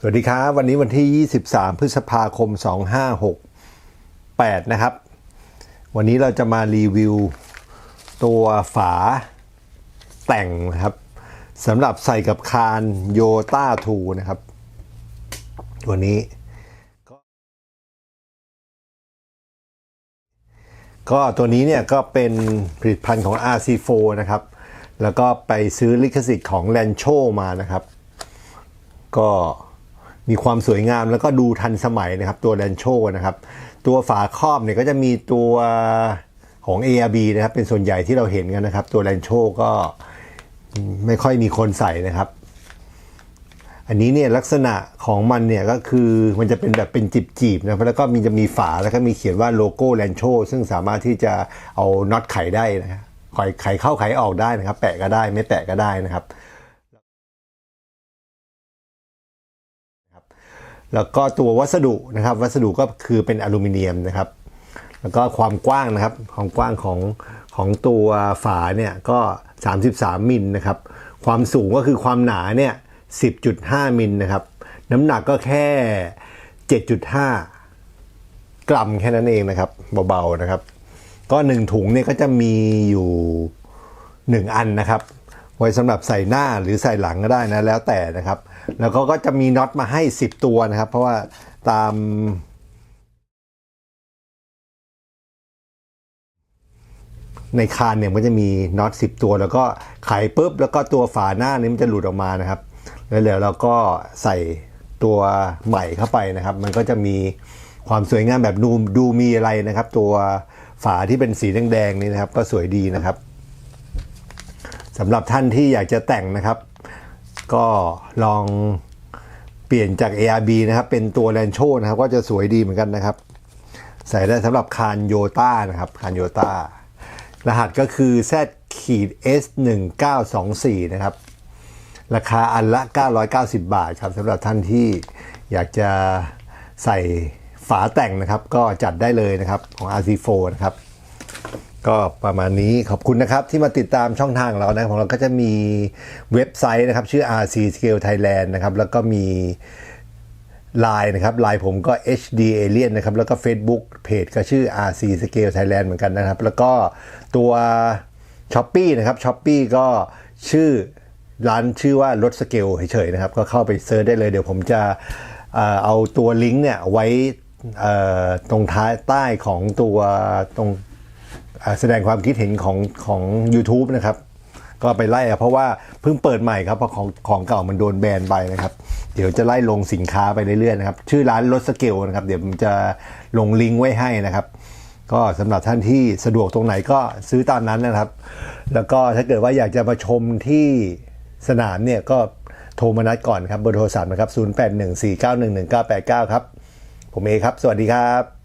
สวัสดีครับ วันนี้วันที่ 23 พฤษภาคม 2568 นะครับ วันนี้เราจะมารีวิวตัวฝาแต่งนะครับสำหรับใส่กับคานโยต้าทูนะครับ ตัวนี้ ก็ตัวนี้เนี่ยก็เป็นผลิตภัณฑ์ของ RC4 นะครับ แล้วก็ไปซื้อลิขสิทธิ์ของ l a n c h o มานะครับ ก็ มีความสวยงามแล้วก็ดูทันสมัยนะครับตัว l a n c h o นะครับ ตัวฝาครอบเนี่ยก็จะมีตัวของ ARB นะครับ เป็นส่วนใหญ่ที่เราเห็นกันนะครับ ตัว l a n c h o ก็ไม่ค่อยมีคนใส่นะครับ อันนี้เนี่ยลักษณะของมันเนี่ยก็คือมันจะเป็นแบบเป็นจีบๆนะแล้วก็มีจะมีฝาแล้วก็มีเขียนว่าโลโก้แลนโชซึ่งสามารถที่จะเอาน็อตไขได้นะครับไขไขเข้าไขออกได้นะครับ แปะก็ได้ไม่แปะก็ได้นะครับ แล้วก็ตัววัสดุนะครับ วัสดุก็คือเป็นอลูมิเนียมนะครับ แล้วก็ความกว้างนะครับความกว้างของของตัวฝาเนี่ยก็ 33 มิลนะครับ ความสูงก็คือความหนาเนี่ย 10.5 มิลนะครับ น้ำหนักก็แค่ 7.5 กรัมแค่นั้นเองนะครับเบาๆนะครับ ก็หนึ่งถุงเนี่ยก็จะมีอยู่ 1 อันนะครับ ไว้สำหรับใส่หน้าหรือใส่หลังก็ได้นะแล้วแต่นะครับ แล้วก็ก็จะมีน็อตมาให้ 10 ตัวนะครับ เพราะว่าตาม ในคานเนี่ยมันจะมีน็อต10 ตัว แล้วก็ไขปุ๊บแล้วก็ตัวฝาหน้านี้มันจะหลุดออกมานะครับ แล้วเดี๋ยวเราก็ใส่ตัวใหม่เข้าไปนะครับ มันก็จะมีความสวยงามแบบดูดูมีอะไรนะครับ ตัวฝาที่เป็นสีแดงๆนี่นะครับ ก็สวยดีนะครับ สำหรับท่านที่อยากจะแต่งนะครับ ก็ลองเปลี่ยนจาก ARB นะครับ เป็นตัวแลนโชนะครับ ก็จะสวยดีเหมือนกันนะครับ ใส่ได้สำหรับคานโยต้านะครับคานโยต้ารหัสก็คือ Z ขีด S 1 9 2 4นะครับ ราคาอันละ 990 บาทครับสำหรับท่านที่อยากจะใส่ฝาแต่งนะครับ ก็จัดได้เลยนะครับของ RC4 นะครับ ก็ประมาณนี้ขอบคุณนะครับ ที่มาติดตามช่องทางเรานะของเราก็จะมีเว็บไซต์นะครับ ชื่อ RC Scale Thailand นะครับ แล้วก็มี Line นะครับ Line ผมก็ HD Alien นะครับ แล้วก็ Facebook Page ก็ชื่อ RC Scale Thailand เหมือนกันนะครับ แล้วก็ตัว s h อ p e e นะครับ s h อ p e e ก็ชื่อร้านชื่อว่ารถสเกลเฉยๆนะครับ ก็เข้าไปเซิร์ชได้เลย เดี๋ยวผมจะเอาตัวลิงก์เนี่ยไว้ตรงท้ายใต้ของตัวตรง แสดงความคิดเห็นของของ u t u b e นะครับ ก็ไปไล่อะเพราะว่าเพิ่งเปิดใหม่ครับเพราะของของเก่ามันโดนแบนไปนะครับ เดี๋ยวจะไล่ลงสินค้าไปเรื่อยๆนะครับ ชื่อร้านรถสเกลนะครับ เดี๋ยวผมจะลงลิงก์ไว้ให้นะครับ ก็สำหรับท่านที่สะดวกตรงไหนก็ซื้อตามนั้นนะครับ แล้วก็ถ้าเกิดว่าอยากจะมาชมที่สนามเนี่ยก็โทรมานัดก่อนครับเบอร์โทรศัพท์นะครับ 0814911989 ครับ ผมเอครับ สวัสดีครับ